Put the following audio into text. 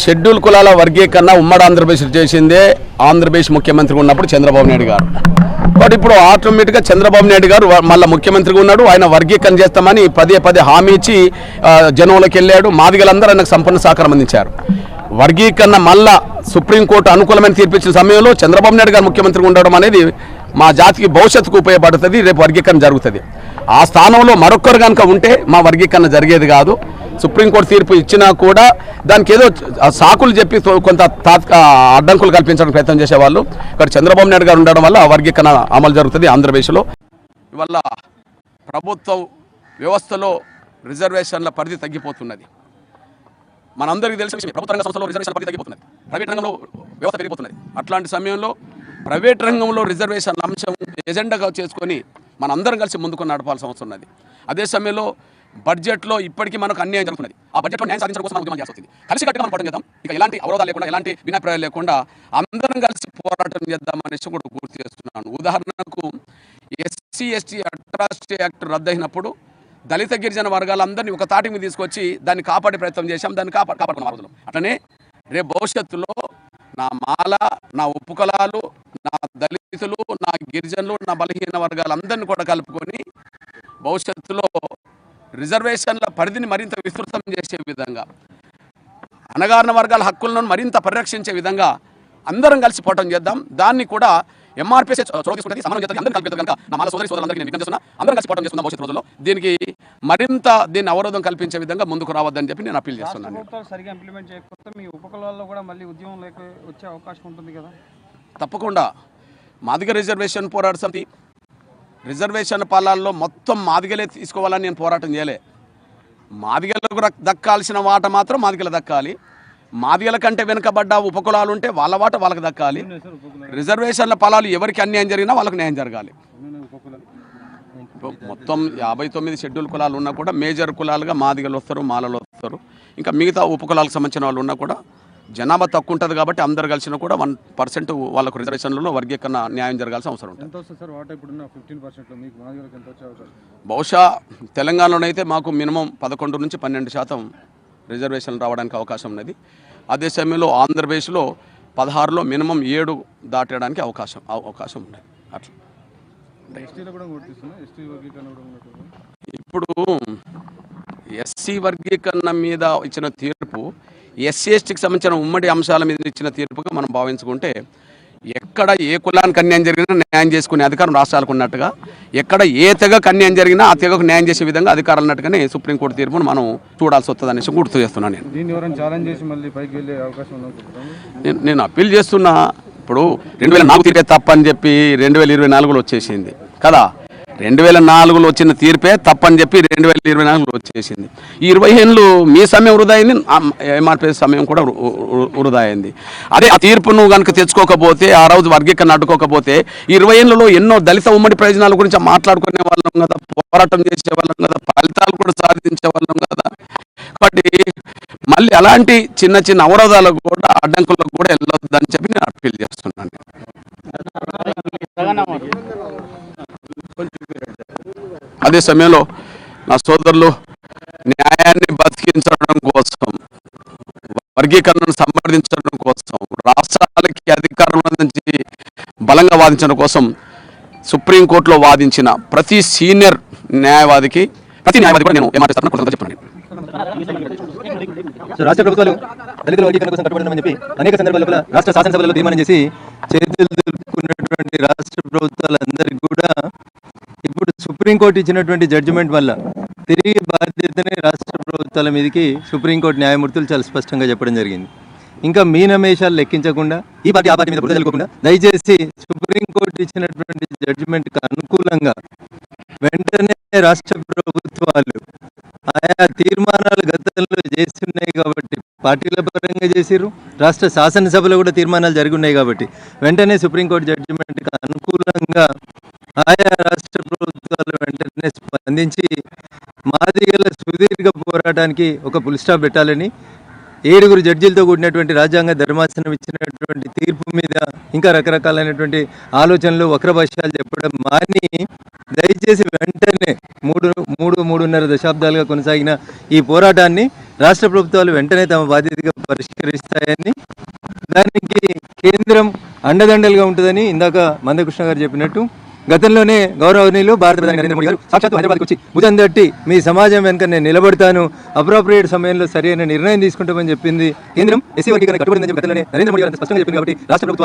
Schedule కులాల వర్గీకరణ ఉమ్మడి ఆంధ్రప్రదేశ్ చేసిందే. ఆంధ్రప్రదేశ్ ముఖ్యమంత్రి ఉన్నప్పుడు చంద్రబాబు నాయుడు గారు. బట్ ఇప్పుడు ఆటోమేటిక్గా చంద్రబాబు నాయుడు గారు మళ్ళీ ముఖ్యమంత్రిగా ఉన్నాడు. ఆయన వర్గీకరణ చేస్తామని పదే పదే హామీ ఇచ్చి జనంలోకి వెళ్ళాడు. మాదిగలందరూ ఆయనకు సంపూర్ణ సహకారం అందించారు. వర్గీకరణ మళ్ళా సుప్రీంకోర్టు అనుకూలమైన తీర్పిచ్చిన సమయంలో చంద్రబాబు నాయుడు గారు ముఖ్యమంత్రిగా ఉండడం అనేది మా జాతికి భవిష్యత్తుకు ఉపయోగపడుతుంది. రేపు వర్గీకరణ జరుగుతుంది. ఆ స్థానంలో మరొకరు కనుక ఉంటే మా వర్గీకరణ జరిగేది కాదు. సుప్రీంకోర్టు తీర్పు ఇచ్చినా కూడా దానికి ఏదో సాకులు చెప్పి కొంత తాత్క అడ్డంకులు కల్పించడానికి ప్రయత్నం చేసేవాళ్ళు. ఇక్కడ చంద్రబాబు నాయుడు గారు ఉండడం వల్ల ఆ వర్గీకరణ అమలు జరుగుతుంది ఆంధ్రప్రదేశ్లో. ఇవల్ల ప్రభుత్వ వ్యవస్థలో రిజర్వేషన్ల పరిధి తగ్గిపోతున్నది. మనందరికీ తెలిసిన విషయం ప్రభుత్వ రంగ సంస్థలో రిజర్వేషన్ పరిధి తగ్గిపోతున్నది. ప్రైవేట్ రంగంలో వ్యవస్థ పెరిగిపోతున్నది. అట్లాంటి సమయంలో ప్రైవేట్ రంగంలో రిజర్వేషన్ అంశం ఎజెండాగా చేసుకొని మనందరం కలిసి ముందుకు నడపాల్సిన అవసరం ఉన్నది. అదే సమయంలో బడ్జెట్లో ఇప్పటికీ మనకు అన్యాయం జరుగుతున్నది. ఆ బడ్జెట్లో న్యాయం సాధించడం కోసం ఉద్యమం చేస్తుంది కలిసి కట్టుగా మనం పోరాటం చేద్దాం. ఇక ఎలాంటి అవరోధాలు లేకుండా ఎలాంటి వినాప్రాయాలు లేకుండా అందరం కలిసి పోరాటం చేద్దాం అనేసి కూడా గుర్తు చేస్తున్నాను. ఉదాహరణకు ఎస్సీ ఎస్టీ అట్రాసిటీ యాక్ట్ రద్దయినప్పుడు దళిత గిరిజన వర్గాలందరినీ ఒక తాటి మీద తీసుకొచ్చి దాన్ని కాపాడే ప్రయత్నం చేశాం. దాన్ని కాపా కాపాడుకున్న ఆ అట్లనే రేపు భవిష్యత్తులో నా మాల నా ఉపకులాలు నా దళితులు నా గిరిజనులు నా బలహీన వర్గాలందరినీ కూడా కలుపుకొని భవిష్యత్తులో రిజర్వేషన్ల పరిధిని మరింత విస్తృతం చేసే విధంగా అణగారిన వర్గాల హక్కులను మరింత పరిరక్షించే విధంగా అందరం కలిసి పోవటం చేద్దాం. దాన్ని కూడా ఎంఆర్పీసీ చొరవ సమానం చేస్తుంది అందరం కలిపి కనుక నా మాల సోదరి సోదరులందరికీ నేను విజ్ఞప్తి చేస్తున్నా అందరం కలిసి పోవటం చేస్తున్నాం భవిష్యత్తు రోజుల్లో. దీనికి మరింత దీన్ని అవరోధం కల్పించే విధంగా ముందుకు రావద్దని చెప్పి నేను అప్పీల్ చేస్తున్నాను. సరిగా ఇంప్లిమెంట్ చేయకపోతే మీ ఉపకులాల్లో కూడా మళ్ళీ ఉద్యమం లేక వచ్చే అవకాశం ఉంటుంది కదా? తప్పకుండా. మాదిగ రిజర్వేషన్ పోరాట సమితి రిజర్వేషన్ పాలనలో మొత్తం మాదిగలే తీసుకోవాలని నేను పోరాటం చేయలే. మాదిగలకు దక్కాల్సిన వాట మాత్రం మాదిగలు దక్కాలి. మాదిగల కంటే వెనుకబడ్డ ఉపకులాలు ఉంటే వాళ్ళ వాట వాళ్ళకి దక్కాలి. రిజర్వేషన్ల పొలాలు ఎవరికి అన్యాయం జరిగినా వాళ్ళకి న్యాయం జరగాలి. మొత్తం యాభై తొమ్మిది షెడ్యూల్ కులాలు ఉన్నా కూడా మేజర్ కులాలుగా మాదిగలు వస్తారు మాలలు వస్తారు. ఇంకా మిగతా ఉపకులాలకు సంబంధించిన వాళ్ళు ఉన్నా కూడా జనాభా తక్కువ ఉంటుంది కాబట్టి అందరు కలిసినా కూడా వన్ పర్సెంట్ వాళ్ళకు రిజర్వేషన్లలో వర్గీకరణ న్యాయం జరగాల్సిన అవసరం ఉంటుంది. బహుశా తెలంగాణలోనైతే మాకు మినిమం పదకొండు నుంచి పన్నెండు శాతం రిజర్వేషన్లు రావడానికి అవకాశం ఉన్నది. అదే సమయంలో ఆంధ్రప్రదేశ్లో పదహారులో మినిమం ఏడు దాటడానికి అవకాశం అవ- అవకాశం ఉన్నది. అట్లా. ఇప్పుడు ఎస్సీ వర్గీకరణ మీద ఇచ్చిన తీర్పు ఎస్సీ ఎస్టీకి సంబంధించిన ఉమ్మడి అంశాల మీద ఇచ్చిన తీర్పుగా మనం భావించుకుంటే ఎక్కడ ఏ కులానికి అన్యాయం జరిగినా న్యాయం చేసుకునే అధికారం రాష్ట్రాలకు ఉన్నట్టుగా ఎక్కడ ఏ తెగకు అన్యాయం జరిగినా ఆ తెగకు న్యాయం చేసే విధంగా అధికారాలు ఉన్నట్టుగానే సుప్రీంకోర్టు తీర్పును మనం చూడాల్సి వస్తుంది అనేసి గుర్తు చేస్తున్నాను నేను. నేను అప్పీల్ చేస్తున్నా. ఇప్పుడు రెండు వేల నాలుగు తప్పని చెప్పి రెండు వేల ఇరవై నాలుగులో వచ్చేసింది కదా. రెండు వేల నాలుగులో వచ్చిన తీర్పే తప్పని చెప్పి రెండు వేల ఇరవై నాలుగులో వచ్చేసింది. ఈ ఇరవై ఏళ్ళు మీ సమయం వృధా అయింది ఎంఆర్పీ సమయం కూడా వృధా అయింది అదే ఆ తీర్పు నువ్వు కనుక తెచ్చుకోకపోతే ఆ రోజు వర్గీకరణ అడ్డుకోకపోతే ఇరవై ఏళ్ళలో ఎన్నో దళిత ఉమ్మడి ప్రయోజనాల గురించి మాట్లాడుకునే వాళ్ళం కదా పోరాటం చేసే వాళ్ళం కదా ఫలితాలు కూడా సాధించే వాళ్ళం కదా. కాబట్టి మళ్ళీ అలాంటి చిన్న చిన్న అవరోధాలకు కూడా అడ్డంకులకు కూడా వెళ్ళొద్దని చెప్పి నేను అప్పీల్ చేస్తున్నాను. అదే సమయంలో నా సోదరులు న్యాయాన్ని బతికించడం కోసం వర్గీకరణను సంప్రదించడం కోసం రాష్ట్రాలకి అధికారం నుంచి బలంగా వాదించడం కోసం సుప్రీంకోర్టులో వాదించిన ప్రతి సీనియర్ న్యాయవాదికి ప్రతి న్యాయవాది కూడా నేను ఏమాట చెప్తున్నాను రాష్ట్ర ప్రభుత్వాలు దళితుల వర్గీకరణ కోసం కట్టుబడిందని చెప్పి అనేక సందర్భాల్లో రాష్ట్ర శాసనసభలో తీర్మానం చేసి చేతులు రాష్ట్ర ప్రభుత్వాలందరికీ కూడా సుప్రీంకోర్టు ఇచ్చినటువంటి జడ్జిమెంట్ వల్ల తిరిగి బాధ్యతని రాష్ట్ర ప్రభుత్వాల మీదకి సుప్రీంకోర్టు న్యాయమూర్తులు చాలా స్పష్టంగా చెప్పడం జరిగింది. ఇంకా మీనమేషాలు లెక్కించకుండా ఈ పార్టీ ఆ పార్టీ మీద బురద దయచేసి సుప్రీంకోర్టు ఇచ్చినటువంటి జడ్జిమెంట్కి అనుకూలంగా వెంటనే రాష్ట్ర ప్రభుత్వాలు ఆయా తీర్మానాలు గతంలో చేస్తున్నాయి కాబట్టి పార్టీల పరంగా చేసిర్రు రాష్ట్ర శాసనసభలో కూడా తీర్మానాలు జరిగి ఉన్నాయి కాబట్టి వెంటనే సుప్రీంకోర్టు జడ్జిమెంట్కి అనుకూలంగా ఆయా రాష్ట్ర స్పందించి మాదిగల సుదీర్ఘ పోరాటానికి ఒక పులిస్టాప్ పెట్టాలని ఏడుగురు జడ్జీలతో కూడినటువంటి రాజ్యాంగ ధర్మాసనం ఇచ్చినటువంటి తీర్పు మీద ఇంకా రకరకాలైనటువంటి ఆలోచనలు వక్రభాష్యాలు చెప్పడం మాని దయచేసి వెంటనే మూడు మూడు మూడున్నర దశాబ్దాలుగా కొనసాగిన ఈ పోరాటాన్ని రాష్ట్ర ప్రభుత్వాలు వెంటనే తమ బాధ్యతగా పరిష్కరిస్తాయని దానికి కేంద్రం అండదండలుగా ఉంటుందని ఇందాక మందకృష్ణ గారు చెప్పినట్టు గతంలోనే గౌరవనీయులు భారత ప్రధాని నరేంద్ర మోడీ గారు సాక్షాత్ హైదరాబాద్కి వచ్చి భుజం మీ సమాజం వెనుక నేను నిలబడతాను అప్రోప్రియేట్ సమయంలో సరైన నిర్ణయం తీసుకుంటామని చెప్పింది. కేంద్రం ఎస్సీ వర్గీకరణ కట్టుబడిందని గతంలోనే నరేంద్ర మోడీ గారు స్పష్టంగా చెప్పింది కాబట్టి రాష్ట్ర ప్రభుత్వం